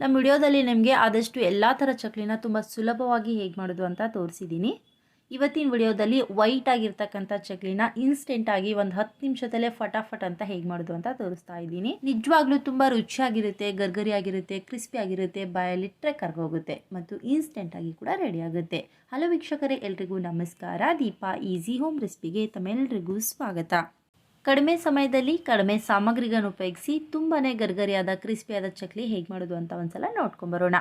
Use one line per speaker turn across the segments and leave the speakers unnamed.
ನಮ್ಮ ವಿಡಿಯೋದಲ್ಲಿ ನಿಮಗೆ ಆದಷ್ಟು ಎಲ್ಲ ಥರ ಚಕ್ಲಿನ ತುಂಬ ಸುಲಭವಾಗಿ ಹೇಗೆ ಮಾಡೋದು ಅಂತ ತೋರಿಸಿದ್ದೀನಿ. ಇವತ್ತಿನ ವಿಡಿಯೋದಲ್ಲಿ ವೈಟ್ ಆಗಿರ್ತಕ್ಕಂಥ ಚಕ್ಲಿನ ಇನ್ಸ್ಟೆಂಟಾಗಿ ಒಂದು ಹತ್ತು ನಿಮಿಷದಲ್ಲೇ ಫಟಾಫಟ್ ಅಂತ ಹೇಗೆ ಮಾಡೋದು ಅಂತ ತೋರಿಸ್ತಾ ಇದ್ದೀನಿ. ನಿಜವಾಗ್ಲೂ ತುಂಬ ರುಚಿಯಾಗಿರುತ್ತೆ, ಗರ್ಗರಿಯಾಗಿರುತ್ತೆ ಕ್ರಿಸ್ಪಿ ಆಗಿರುತ್ತೆ ಬಾಯಲ್ಲಿಟ್ಟರೆ ಕರ್ಗೋಗುತ್ತೆ ಮತ್ತು ಇನ್ಸ್ಟೆಂಟಾಗಿ ಕೂಡ ರೆಡಿ ಆಗುತ್ತೆ. ಹಲೋ ವೀಕ್ಷಕರೇ, ಎಲ್ರಿಗೂ ನಮಸ್ಕಾರ. ದೀಪಾ ಈಸಿ ಹೋಮ್ ರೆಸಿಪಿಗೆ ತಮ್ಮೆಲ್ರಿಗೂ ಸ್ವಾಗತ. ಕಡಿಮೆ ಸಮಯದಲ್ಲಿ ಕಡಿಮೆ ಸಾಮಗ್ರಿಗಳನ್ನು ಉಪಯೋಗಿಸಿ ತುಂಬಾ ಗರ್ಗರಿಯಾದ, ಕ್ರಿಸ್ಪಿಯಾದ ಚಕ್ಲಿ ಹೇಗೆ ಮಾಡೋದು ಅಂತ ಒಂದ್ಸಲ ನೋಡ್ಕೊಂಬರೋಣ.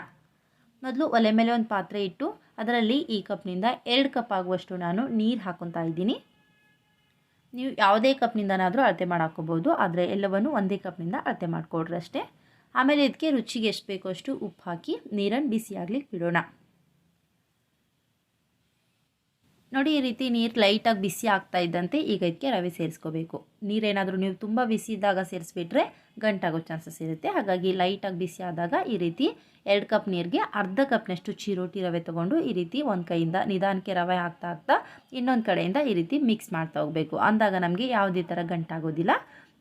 ಮೊದಲು ಒಲೆ ಮೇಲೆ ಒಂದು ಪಾತ್ರೆ ಇಟ್ಟು ಅದರಲ್ಲಿ ಈ ಕಪ್ನಿಂದ ಎರಡು ಕಪ್ ಆಗುವಷ್ಟು ನಾನು ನೀರು ಹಾಕೊತಾ ಇದ್ದೀನಿ. ನೀವು ಯಾವುದೇ ಕಪ್ನಿಂದನಾದರೂ ಅಳತೆ ಮಾಡಾಕೋಬೋದು ಆದರೆ ಎಲ್ಲವನ್ನು ಒಂದೇ ಕಪ್ನಿಂದ ಅಳತೆ ಮಾಡಿಕೊಡ್ರಿ ಅಷ್ಟೇ. ಆಮೇಲೆ ಇದಕ್ಕೆ ರುಚಿಗೆ ಎಷ್ಟು ಬೇಕೋ ಅಷ್ಟು ಉಪ್ಪು ಹಾಕಿ ನೀರನ್ನು ಬಿಸಿ ಆಗ್ಲಿಕ್ಕೆ ಬಿಡೋಣ. ನೋಡಿ, ಈ ರೀತಿ ನೀರು ಲೈಟಾಗಿ ಬಿಸಿ ಆಗ್ತಾ ಇದ್ದಂತೆ ಈಗ ಇದಕ್ಕೆ ರವೆ ಸೇರಿಸ್ಕೋಬೇಕು. ನೀರೇನಾದರೂ ನೀವು ತುಂಬ ಬಿಸಿ ಇದ್ದಾಗ ಸೇರಿಸ್ಬಿಟ್ರೆ ಗಂಟಾಗೋ ಚಾನ್ಸಸ್ ಇರುತ್ತೆ. ಹಾಗಾಗಿ ಲೈಟಾಗಿ ಬಿಸಿ ಆದಾಗ ಈ ರೀತಿ ಎರಡು ಕಪ್ ನೀರಿಗೆ ಅರ್ಧ ಕಪ್ನಷ್ಟು ಚಿರೋಟಿ ರವೆ ತೊಗೊಂಡು ಈ ರೀತಿ ಒಂದು ಕೈಯಿಂದ ನಿಧಾನಕ್ಕೆ ರವೆ ಹಾಕ್ತಾ ಹಾಕ್ತಾ ಇನ್ನೊಂದು ಕಡೆಯಿಂದ ಈ ರೀತಿ ಮಿಕ್ಸ್ ಮಾಡ್ತಾ ಹೋಗಬೇಕು. ಅಂದಾಗ ನಮಗೆ ಯಾವುದೇ ಥರ ಗಂಟಾಗೋದಿಲ್ಲ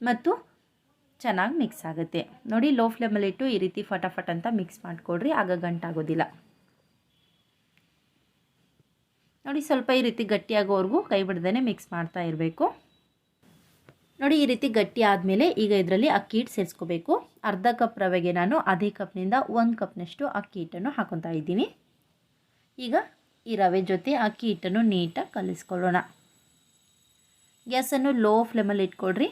ಮತ್ತು ಚೆನ್ನಾಗಿ ಮಿಕ್ಸ್ ಆಗುತ್ತೆ. ನೋಡಿ ಲೋ ಫ್ಲೇಮಲ್ಲಿಟ್ಟು ಈ ರೀತಿ ಫಟಾಫಟ್ ಅಂತ ಮಿಕ್ಸ್ ಮಾಡಿಕೊಡ್ರಿ, ಆಗ ಗಂಟಾಗೋದಿಲ್ಲ ನೋಡಿ ಸ್ವಲ್ಪ ಈ ರೀತಿ ಗಟ್ಟಿಯಾಗೋವರೆಗೂ ಕೈ ಬಿಡ್ದೇ ಮಿಕ್ಸ್ ಮಾಡ್ತಾ ಇರಬೇಕು. ನೋಡಿ ಈ ರೀತಿ ಗಟ್ಟಿ ಆದಮೇಲೆ ಈಗ ಇದರಲ್ಲಿ ಅಕ್ಕಿ ಹಿಟ್ಟು ಸೇರಿಸ್ಕೋಬೇಕು. ಅರ್ಧ ಕಪ್ ರವೆಗೆ ನಾನು ಅದೇ ಕಪ್ನಿಂದ ಒಂದು ಕಪ್ನಷ್ಟು ಅಕ್ಕಿ ಹಿಟ್ಟನ್ನು ಹಾಕೊತಾ ಇದ್ದೀನಿ. ಈಗ ಈ ರವೆ ಜೊತೆ ಅಕ್ಕಿ ಹಿಟ್ಟನ್ನು ನೀಟಾಗಿ ಕಲಿಸ್ಕೊಳ್ಳೋಣ. ಗ್ಯಾಸನ್ನು ಲೋ ಫ್ಲೇಮಲ್ಲಿ ಇಟ್ಕೊಡ್ರಿ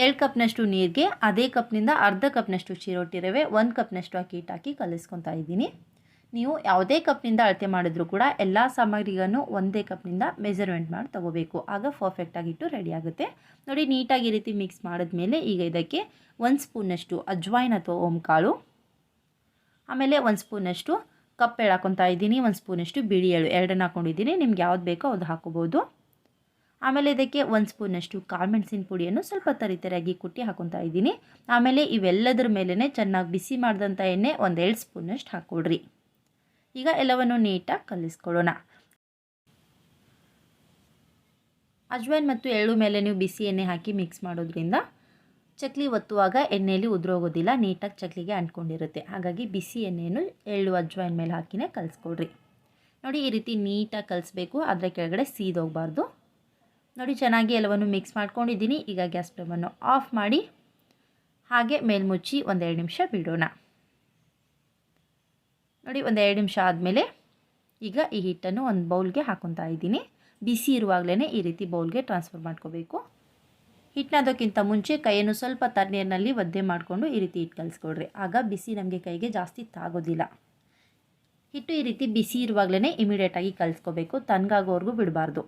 ಎರಡು ಕಪ್ನಷ್ಟು ನೀರಿಗೆ, ಅದೇ ಕಪ್ನಿಂದ ಅರ್ಧ ಕಪ್ನಷ್ಟು ಚಿರೋಟಿ ರವೆ, ಒಂದು ಕಪ್ನಷ್ಟು ಅಕ್ಕಿ ಹಿಟ್ಟು ಹಾಕಿ ಕಲಿಸ್ಕೊತಾ ಇದ್ದೀನಿ. ನೀವು ಯಾವುದೇ ಕಪ್ನಿಂದ ಅಳತೆ ಮಾಡಿದ್ರೂ ಕೂಡ ಎಲ್ಲ ಸಾಮಗ್ರಿಗಳನ್ನು ಒಂದೇ ಕಪ್ನಿಂದ ಮೆಜರ್ಮೆಂಟ್ ಮಾಡಿ ತೊಗೋಬೇಕು. ಆಗ ಪರ್ಫೆಕ್ಟಾಗಿಟ್ಟು ರೆಡಿ ಆಗುತ್ತೆ. ನೋಡಿ, ನೀಟಾಗಿ ಈ ರೀತಿ ಮಿಕ್ಸ್ ಮಾಡಿದ್ಮೇಲೆ ಈಗ ಇದಕ್ಕೆ ಒಂದು ಸ್ಪೂನಷ್ಟು ಅಜ್ವಾಯಿನ್ ಅಥವಾ ಓಂಕಾಳು, ಆಮೇಲೆ ಒಂದು ಸ್ಪೂನಷ್ಟು ಕಪ್ಪೆಳು ಹಾಕೊತಾ ಇದ್ದೀನಿ, ಒಂದು ಸ್ಪೂನಷ್ಟು ಬಿಳಿ ಎಳ್ಳು ಎರಡನ್ನು ಹಾಕೊಂಡಿದ್ದೀನಿ. ನಿಮ್ಗೆ ಯಾವ್ದು ಬೇಕೋ ಅದು ಹಾಕೋಬೋದು ಆಮೇಲೆ ಇದಕ್ಕೆ ಒಂದು ಸ್ಪೂನಷ್ಟು ಕಾಳುಮೆಣಸಿನ ಪುಡಿಯನ್ನು ಸ್ವಲ್ಪ ತರಿತರಿಯಾಗಿ ಕುಟ್ಟಿ ಹಾಕೊತಾ ಇದ್ದೀನಿ. ಆಮೇಲೆ ಇವೆಲ್ಲದರ ಮೇಲೇ ಚೆನ್ನಾಗಿ ಬಿಸಿ ಮಾಡಿದಂಥ ಎಣ್ಣೆ ಒಂದು ಎರಡು ಸ್ಪೂನಷ್ಟು ಹಾಕ್ಕೊಡ್ರಿ ಈಗ ಎಲ್ಲವನ್ನು ನೀಟಾಗಿ ಕಲಿಸ್ಕೊಳ್ಳೋಣ. ಅಜ್ವೈನ್ ಮತ್ತು ಎಳ್ಳು ಮೇಲೆ ನೀವು ಬಿಸಿ ಎಣ್ಣೆ ಹಾಕಿ ಮಿಕ್ಸ್ ಮಾಡೋದ್ರಿಂದ ಚಕ್ಲಿ ಒತ್ತುವಾಗ ಎಣ್ಣೆಯಲ್ಲಿ ಉದುರೋಗೋದಿಲ್ಲ, ನೀಟಾಗಿ ಚಕ್ಲಿಗೆ ಅಂಟ್ಕೊಂಡಿರುತ್ತೆ. ಹಾಗಾಗಿ ಬಿಸಿ ಎಣ್ಣೆಯನ್ನು ಎಳ್ಳು ಅಜ್ವೈನ್ ಮೇಲೆ ಹಾಕಿನೇ ಕಲಿಸ್ಕೊಡ್ರಿ ನೋಡಿ ಈ ರೀತಿ ನೀಟಾಗಿ ಕಲಿಸ್ಬೇಕು ಅದರ ಕೆಳಗಡೆ ಸೀದೋಗಬಾರ್ದು. ನೋಡಿ, ಚೆನ್ನಾಗಿ ಎಲ್ಲವನ್ನು ಮಿಕ್ಸ್ ಮಾಡ್ಕೊಂಡಿದ್ದೀನಿ. ಈಗ ಗ್ಯಾಸ್ ಫ್ಲೇಮನ್ನು ಆಫ್ ಮಾಡಿ, ಹಾಗೆ ಮೇಲ್ಮುಚ್ಚಿ ಒಂದೆರಡು ನಿಮಿಷ ಬಿಡೋಣ. ನೋಡಿ, ಒಂದೆರಡು ನಿಮಿಷ ಆದಮೇಲೆ ಈಗ ಈ ಹಿಟ್ಟನ್ನು ಒಂದು ಬೌಲ್ಗೆ ಹಾಕೊತಾ ಇದ್ದೀನಿ. ಬಿಸಿ ಇರುವಾಗಲೇ ಈ ರೀತಿ ಬೌಲ್ಗೆ ಟ್ರಾನ್ಸ್ಫರ್ ಮಾಡ್ಕೋಬೇಕು. ಹಿಟ್ಟನ್ನೋದಕ್ಕಿಂತ ಮುಂಚೆ ಕೈಯನ್ನು ಸ್ವಲ್ಪ ತಣ್ಣೀರಿನಲ್ಲಿ ಒದ್ದೆ ಮಾಡಿಕೊಂಡು ಈ ರೀತಿ ಹಿಟ್ಟು ಕಲಿಸ್ಕೊಡ್ರಿ. ಆಗ ಬಿಸಿ ನಮಗೆ ಕೈಗೆ ಜಾಸ್ತಿ ತಾಗೋದಿಲ್ಲ. ಹಿಟ್ಟು ಈ ರೀತಿ ಬಿಸಿ ಇರುವಾಗಲೇ ಇಮಿಡಿಯೇಟಾಗಿ ಕಲಿಸ್ಕೋಬೇಕು. ತಣ್ಣಗಾಗೋವರೆಗೂ ಬಿಡಬಾರ್ದು.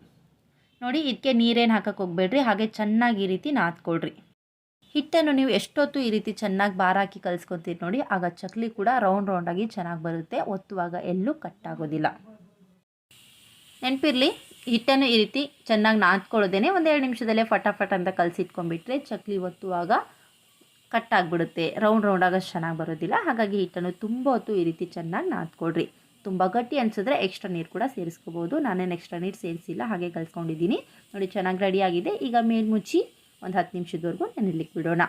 ನೋಡಿ ಇದಕ್ಕೆ ನೀರೇನು ಹಾಕಕ್ಕೆ ಹೋಗ್ಬೇಡ್ರಿ, ಹಾಗೆ ಚೆನ್ನಾಗಿ ಈ ರೀತಿ ನಾದ್ಕೊಳ್ರಿ. ಹಿಟ್ಟನ್ನು ನೀವು ಎಷ್ಟೊತ್ತು ಈ ರೀತಿ ಚೆನ್ನಾಗಿ ಬಾರ ಹಾಕಿ ಕಲಿಸ್ಕೊತೀರಿ ನೋಡಿ, ಆಗ ಚಕ್ಲಿ ಕೂಡ ರೌಂಡ್ ರೌಂಡಾಗಿ ಚೆನ್ನಾಗಿ ಬರುತ್ತೆ, ಒತ್ತುವಾಗ ಎಲ್ಲೂ ಕಟ್ಟಾಗೋದಿಲ್ಲ ನೆನಪಿರಲಿ, ಹಿಟ್ಟನ್ನು ಈ ರೀತಿ ಚೆನ್ನಾಗಿ ನಾದ್ಕೊಳ್ಳೋದೇನೆ ಒಂದೆರಡು ನಿಮಿಷದಲ್ಲೇ ಫಟಾಫಟ್ ಅಂತ ಕಲಸಿಟ್ಕೊಂಡ್ಬಿಟ್ರೆ ಚಕ್ಲಿ ಒತ್ತುವಾಗ ಕಟ್ಟಾಗ್ಬಿಡುತ್ತೆ ರೌಂಡ್ ರೌಂಡಾಗ ಚೆನ್ನಾಗಿ ಬರೋದಿಲ್ಲ, ಹಾಗಾಗಿ ಹಿಟ್ಟನ್ನು ತುಂಬ ಹೊತ್ತು ಈ ರೀತಿ ಚೆನ್ನಾಗಿ ನಾದ್ಕೊಳ್ರಿ. ತುಂಬ ಗಟ್ಟಿ ಅನಿಸಿದ್ರೆ ಎಕ್ಸ್ಟ್ರಾ ನೀರು ಕೂಡ ಸೇರಿಸ್ಕೋಬೋದು. ನಾನೇನು ಎಕ್ಸ್ಟ್ರಾ ನೀರು ಸೇರಿಸಿಲ್ಲ, ಹಾಗೆ ಕಲಿಸ್ಕೊಂಡಿದ್ದೀನಿ. ನೋಡಿ, ಚೆನ್ನಾಗಿ ರೆಡಿಯಾಗಿದೆ ಈಗ ಮೇಲ್ಮುಚ್ಚಿ ಒಂದು ಹತ್ತು ನಿಮಿಷದವರೆಗೂ ನೆನೆಲಿಕ್ಕೆ ಬಿಡೋಣ.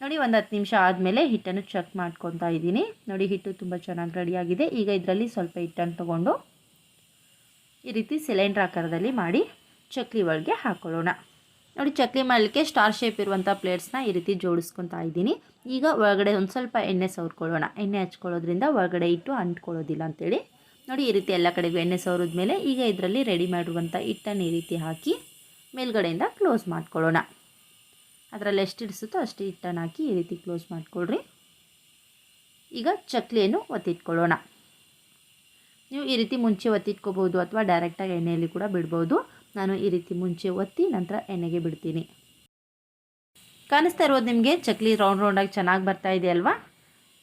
ನೋಡಿ, ಒಂದು ಹತ್ತು ನಿಮಿಷ ಆದಮೇಲೆ ಹಿಟ್ಟನ್ನು ಚೆಕ್ ಮಾಡ್ಕೊತಾ ಇದ್ದೀನಿ. ನೋಡಿ, ಹಿಟ್ಟು ತುಂಬ ಚೆನ್ನಾಗಿ ರೆಡಿಯಾಗಿದೆ ಈಗ ಇದರಲ್ಲಿ ಸ್ವಲ್ಪ ಹಿಟ್ಟನ್ನು ತೊಗೊಂಡು ಈ ರೀತಿ ಸಿಲಿಂಡ್ರ್ ಆಕಾರದಲ್ಲಿ ಮಾಡಿ ಚಕ್ಲಿ ಒಳಗೆ ಹಾಕ್ಕೊಳ್ಳೋಣ ನೋಡಿ, ಚಕ್ಲಿ ಮಾಡಲಿಕ್ಕೆ ಸ್ಟಾರ್ ಶೇಪ್ ಇರುವಂಥ ಪ್ಲೇಟ್ಸ್ನ ಈ ರೀತಿ ಜೋಡಿಸ್ಕೊತಾ ಇದ್ದೀನಿ. ಈಗ ಒಳಗಡೆ ಒಂದು ಸ್ವಲ್ಪ ಎಣ್ಣೆ ಸವರ್ಕೊಳ್ಳೋಣ. ಎಣ್ಣೆ ಹಚ್ಕೊಳ್ಳೋದ್ರಿಂದ ಒಳಗಡೆ ಇಟ್ಟು ಅಂಟ್ಕೊಳ್ಳೋದಿಲ್ಲ ಅಂತೇಳಿ. ನೋಡಿ, ಈ ರೀತಿ ಎಲ್ಲ ಕಡೆಗೂ ಎಣ್ಣೆ ಸವರಿದ ಮೇಲೆ ಈಗ ಇದರಲ್ಲಿ ರೆಡಿ ಮಾಡಿರುವಂಥ ಹಿಟ್ಟನ್ನು ಈ ರೀತಿ ಹಾಕಿ ಮೇಲ್ಗಡೆಯಿಂದ ಕ್ಲೋಸ್ ಮಾಡ್ಕೊಳ್ಳೋಣ. ಅದರಲ್ಲಿ ಎಷ್ಟು ಇಡಿಸುತ್ತೋ ಅಷ್ಟು ಹಿಟ್ಟನ್ನು ಹಾಕಿ ಈ ರೀತಿ ಕ್ಲೋಸ್ ಮಾಡಿಕೊಳ್ರಿ. ಈಗ ಚಕ್ಲಿಯನ್ನು ಒತ್ತಿಟ್ಕೊಳ್ಳೋಣ. ನೀವು ಈ ರೀತಿ ಮುಂಚೆ ಒತ್ತಿಟ್ಕೋಬೋದು ಅಥವಾ ಡೈರೆಕ್ಟಾಗಿ ಎಣ್ಣೆಯಲ್ಲಿ ಕೂಡ ಬಿಡ್ಬೋದು. ನಾನು ಈ ರೀತಿ ಮುಂಚೆ ಒತ್ತಿ ನಂತರ ಎಣ್ಣೆಗೆ ಬಿಡ್ತೀನಿ. ಕಾಣಿಸ್ತಾ ಇರೋದು ನಿಮಗೆ? ಚಕ್ಲಿ ರೌಂಡ್ ರೌಂಡಾಗಿ ಚೆನ್ನಾಗಿ ಬರ್ತಾ ಇದೆ ಅಲ್ವಾ?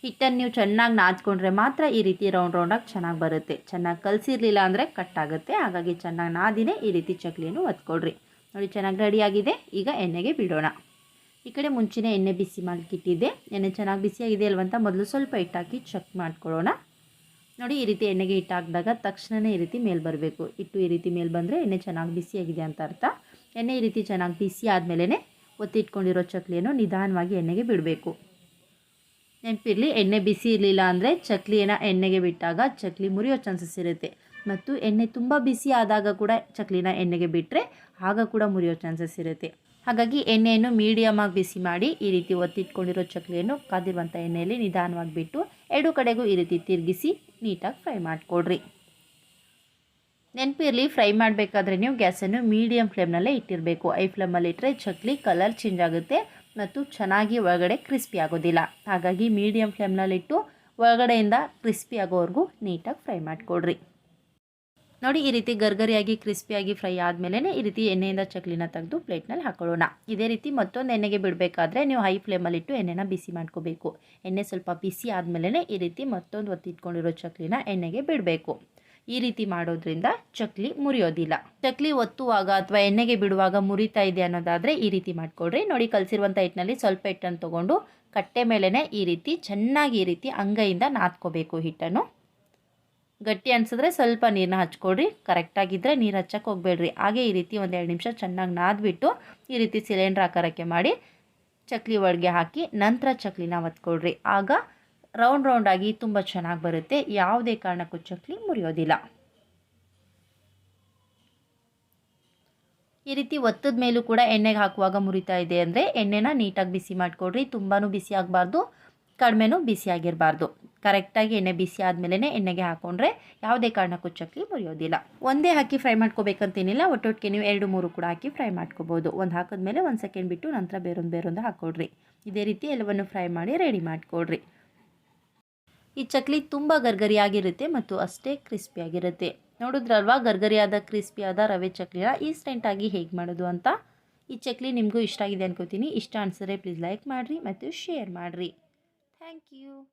ಹಿಟ್ಟನ್ನು ನೀವು ಚೆನ್ನಾಗಿ ನಾದ್ಕೊಂಡ್ರೆ ಮಾತ್ರ ಈ ರೀತಿ ರೌಂಡ್ ರೌಂಡಾಗಿ ಚೆನ್ನಾಗಿ ಬರುತ್ತೆ. ಚೆನ್ನಾಗಿ ಕಲಸಿರಲಿಲ್ಲ ಅಂದರೆ ಕಟ್ಟಾಗುತ್ತೆ ಹಾಗಾಗಿ ಚೆನ್ನಾಗಿ ನಾದಿನೇ ಈ ರೀತಿ ಚಕ್ಲಿಯನ್ನು ಒತ್ಕೊಡ್ರಿ ನೋಡಿ, ಚೆನ್ನಾಗಿ ರೆಡಿಯಾಗಿದೆ ಈಗ ಎಣ್ಣೆಗೆ ಬಿಡೋಣ. ಈ ಕಡೆ ಮುಂಚೆನೇ ಎಣ್ಣೆ ಬಿಸಿ ಮಾಡಲಿಕ್ಕಿಟ್ಟಿದ್ದೆ ಎಣ್ಣೆ ಚೆನ್ನಾಗಿ ಬಿಸಿಯಾಗಿದೆ ಅಲ್ವಂತ ಮೊದಲು ಸ್ವಲ್ಪ ಹಿಟ್ಟಾಕಿ ಚೆಕ್ ಮಾಡ್ಕೊಳ್ಳೋಣ. ನೋಡಿ, ಈ ರೀತಿ ಎಣ್ಣೆಗೆ ಹಿಟ್ಟು ಹಾಕಿದಾಗ ತಕ್ಷಣವೇ ಈ ರೀತಿ ಮೇಲೆ ಬರಬೇಕು. ಹಿಟ್ಟು ಈ ರೀತಿ ಮೇಲೆ ಬಂದರೆ ಎಣ್ಣೆ ಚೆನ್ನಾಗಿ ಬಿಸಿಯಾಗಿದೆ ಅಂತ ಅರ್ಥ. ಎಣ್ಣೆ ಈ ರೀತಿ ಚೆನ್ನಾಗಿ ಬಿಸಿ ಆದಮೇಲೆ ಒತ್ತಿಟ್ಕೊಂಡಿರೋ ಚಕ್ಲಿಯನ್ನು ನಿಧಾನವಾಗಿ ಎಣ್ಣೆಗೆ ಬಿಡಬೇಕು. ನೆನಪಿರಲಿ, ಎಣ್ಣೆ ಬಿಸಿ ಇರಲಿಲ್ಲ ಅಂದರೆ ಚಕ್ಲಿಯನ್ನು ಎಣ್ಣೆಗೆ ಬಿಟ್ಟಾಗ ಚಕ್ಲಿ ಮುರಿಯೋ ಚಾನ್ಸಸ್ ಇರುತ್ತೆ. ಮತ್ತು ಎಣ್ಣೆ ತುಂಬ ಬಿಸಿ ಆದಾಗ ಕೂಡ ಚಕ್ಲಿನ ಎಣ್ಣೆಗೆ ಬಿಟ್ಟರೆ ಆಗ ಕೂಡ ಮುರಿಯೋ ಚಾನ್ಸಸ್ ಇರುತ್ತೆ. ಹಾಗಾಗಿ ಎಣ್ಣೆಯನ್ನು ಮೀಡಿಯಮ್ ಆಗಿ ಬಿಸಿ ಮಾಡಿ ಈ ರೀತಿ ಒತ್ತಿಟ್ಕೊಂಡಿರೋ ಚಕ್ಲಿಯನ್ನು ಕಾದಿರುವಂಥ ಎಣ್ಣೆಯಲ್ಲಿ ನಿಧಾನವಾಗಿ ಬಿಟ್ಟು ಎರಡು ಕಡೆಗೂ ಈ ರೀತಿ ತಿರುಗಿಸಿ ನೀಟಾಗಿ ಫ್ರೈ ಮಾಡಿಕೊಡ್ರಿ. ನೆನಪಿರಲಿ ಫ್ರೈ ಮಾಡಬೇಕಾದ್ರೆ ನೀವು ಗ್ಯಾಸನ್ನು ಮೀಡಿಯಮ್ ಫ್ಲೇಮ್ನಲ್ಲೇ ಇಟ್ಟಿರಬೇಕು. ಐ ಫ್ಲೇಮಲ್ಲಿ ಇಟ್ಟರೆ ಚಕ್ಲಿ ಕಲರ್ ಚೇಂಜ್ ಆಗುತ್ತೆ ಮತ್ತು ಚೆನ್ನಾಗಿ ಒಳಗಡೆ ಕ್ರಿಸ್ಪಿ ಆಗೋದಿಲ್ಲ. ಹಾಗಾಗಿ ಮೀಡಿಯಮ್ ಫ್ಲೇಮ್ನಲ್ಲಿಟ್ಟು ಒಳಗಡೆಯಿಂದ ಕ್ರಿಸ್ಪಿ ಆಗೋವರೆಗೂ ನೀಟಾಗಿ ಫ್ರೈ ಮಾಡಿಕೊಡ್ರಿ. ನೋಡಿ, ಈ ರೀತಿ ಗರ್ಗರಿಯಾಗಿ, ಕ್ರಿಸ್ಪಿಯಾಗಿ ಫ್ರೈ ಆದಮೇಲೆ ಈ ರೀತಿ ಎಣ್ಣೆಯಿಂದ ಚಕ್ಲಿನ ತೆಗೆದು ಪ್ಲೇಟ್ನಲ್ಲಿ ಹಾಕೊಳ್ಳೋಣ. ಇದೇ ರೀತಿ ಮತ್ತೊಂದು ಎಣ್ಣೆಗೆ ಬಿಡಬೇಕಾದ್ರೆ ನೀವು ಹೈ ಫ್ಲೇಮಲ್ಲಿಟ್ಟು ಎಣ್ಣೆನ ಬಿಸಿ ಮಾಡ್ಕೋಬೇಕು. ಎಣ್ಣೆ ಸ್ವಲ್ಪ ಬಿಸಿ ಆದಮೇಲೆ ಈ ರೀತಿ ಮತ್ತೊಂದು ಒತ್ತಿಟ್ಕೊಂಡಿರೋ ಚಕ್ಲಿನ ಎಣ್ಣೆಗೆ ಬಿಡಬೇಕು. ಈ ರೀತಿ ಮಾಡೋದ್ರಿಂದ ಚಕ್ಲಿ ಮುರಿಯೋದಿಲ್ಲ. ಚಕ್ಲಿ ಒತ್ತುವಾಗ ಅಥವಾ ಎಣ್ಣೆಗೆ ಬಿಡುವಾಗ ಮುರಿತಾ ಇದೆ ಅನ್ನೋದಾದರೆ ಈ ರೀತಿ ಮಾಡ್ಕೊಳ್ರಿ ನೋಡಿ, ಕಲಸಿರುವಂಥ ಹಿಟ್ಟಿನಲ್ಲಿ ಸ್ವಲ್ಪ ಹಿಟ್ಟನ್ನು ತೊಗೊಂಡು ಕಟ್ಟೆ ಮೇಲೇ ಈ ರೀತಿ ಚೆನ್ನಾಗಿ ಈ ರೀತಿ ಅಂಗೈಯಿಂದ ನಾದ್ಕೋಬೇಕು ಹಿಟ್ಟನ್ನು. ಗಟ್ಟಿ ಅನಿಸಿದ್ರೆ ಸ್ವಲ್ಪ ನೀರನ್ನ ಹಚ್ಕೊಡ್ರಿ ಕರೆಕ್ಟಾಗಿದ್ದರೆ ನೀರು ಹಚ್ಚಕ್ಕೆ ಹೋಗಬೇಡ್ರಿ. ಹಾಗೆ ಈ ರೀತಿ ಒಂದು ಎರಡು ನಿಮಿಷ ಚೆನ್ನಾಗಿ ನಾದ್ಬಿಟ್ಟು ಈ ರೀತಿ ಸಿಲಿಂಡ್ರ್ ಆಕಾರಕ್ಕೆ ಮಾಡಿ ಚಕ್ಲಿ ಒಳಗೆ ಹಾಕಿ ನಂತರ ಚಕ್ಲಿನ ಒತ್ಕೊಡ್ರಿ ಆಗ ರೌಂಡ್ ರೌಂಡಾಗಿ ತುಂಬ ಚೆನ್ನಾಗಿ ಬರುತ್ತೆ. ಯಾವುದೇ ಕಾರಣಕ್ಕೂ ಚಕ್ಲಿ ಮುರಿಯೋದಿಲ್ಲ. ಈ ರೀತಿ ಒತ್ತದ ಮೇಲೂ ಕೂಡ ಎಣ್ಣೆಗೆ ಹಾಕುವಾಗ ಮುರಿತಾ ಇದೆ ಅಂದರೆ ಎಣ್ಣೆನ ನೀಟಾಗಿ ಬಿಸಿ ಮಾಡಿಕೊಡ್ರಿ ತುಂಬಾ ಬಿಸಿ ಆಗಬಾರ್ದು. ಕಡಿಮೆನೂ ಬಿಸಿ ಆಗಿರಬಾರ್ದು. ಕರೆಕ್ಟಾಗಿ ಎಣ್ಣೆ ಬಿಸಿ ಆದಮೇಲೆ ಎಣ್ಣೆಗೆ ಹಾಕೊಂಡ್ರೆ ಯಾವುದೇ ಕಾರಣಕ್ಕೂ ಚಕ್ಕಲಿ ಮುರಿಯೋದಿಲ್ಲ. ಒಂದೇ ಹಾಕಿ ಫ್ರೈ ಮಾಡ್ಕೋಬೇಕಂತೇನಿಲ್ಲ, ಒಟ್ಟೊಟ್ಟಿಗೆ ನೀವು ಎರಡು, ಮೂರು ಕೂಡ ಹಾಕಿ ಫ್ರೈ ಮಾಡ್ಕೋಬೋದು. ಒಂದು ಹಾಕಿದ್ಮೇಲೆ ಒಂದು ಸೆಕೆಂಡ್ ಬಿಟ್ಟು ನಂತರ ಬೇರೊಂದು ಬೇರೊಂದು ಹಾಕ್ಕೊಡ್ರಿ ಇದೇ ರೀತಿ ಎಲ್ಲವನ್ನು ಫ್ರೈ ಮಾಡಿ ರೆಡಿ ಮಾಡಿಕೊಡ್ರಿ. ಈ ಚಕ್ಲಿ ತುಂಬ ಗರ್ಗರಿಯಾಗಿರುತ್ತೆ ಮತ್ತು ಅಷ್ಟೇ ಕ್ರಿಸ್ಪಿಯಾಗಿರುತ್ತೆ. ನೋಡಿದ್ರಲ್ವಾ, ಗರ್ಗರಿಯಾದ, ಕ್ರಿಸ್ಪಿಯಾದ ರವೆ ಚಕ್ಲಿನ ಇನ್ಸ್ಟೆಂಟಾಗಿ ಹೇಗೆ ಮಾಡೋದು ಅಂತ? ಈ ಚಕ್ಲಿ ನಿಮಗೂ ಇಷ್ಟ ಆಗಿದೆ ಅನ್ಕೋತೀನಿ. ಇಷ್ಟ ಅನ್ಸಿದ್ರೆ ಪ್ಲೀಸ್ ಲೈಕ್ ಮಾಡಿರಿ ಮತ್ತು ಶೇರ್ ಮಾಡಿರಿ. Thank you.